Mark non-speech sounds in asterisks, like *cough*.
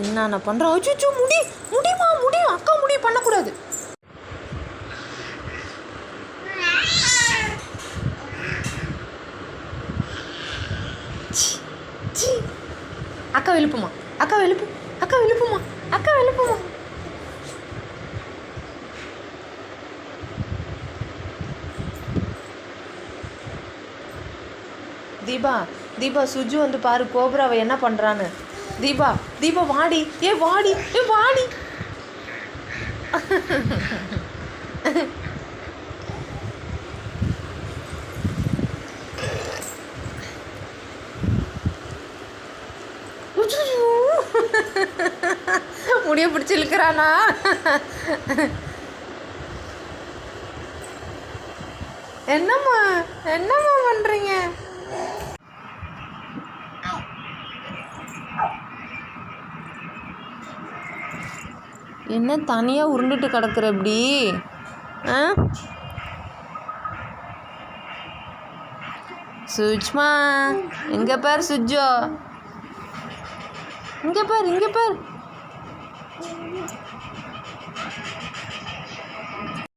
என்னென்ன பண்ணுறோம் அச்சுச்சு முடி முடியுமா? முடியும் அக்கா முடி பண்ணக்கூடாது. அக்கா எழுப்புமா? அக்கா எழுப்பு. அக்கா எழுப்புமா அக்கா எழுப்புமா தீபா தீபா சுஜு வந்து பாரு கோபுராவை என்ன பண்ணுறான்னு தீபா தீபா வாடி. ஏ வாடி. ஏ வாடி. உச்சுச்சு. *laughs* முடிய பிடிச்சி இழுக்கிறானா? என்னம்மா என்னம்மா பண்ணுறீங்க என்ன தனியாக உருண்டுட்டு கிடக்குற இப்படி? ஆ? சுஜ்மா இங்கே பேர் சுஜ்ஜோ இங்கே பார் இங்கே பார்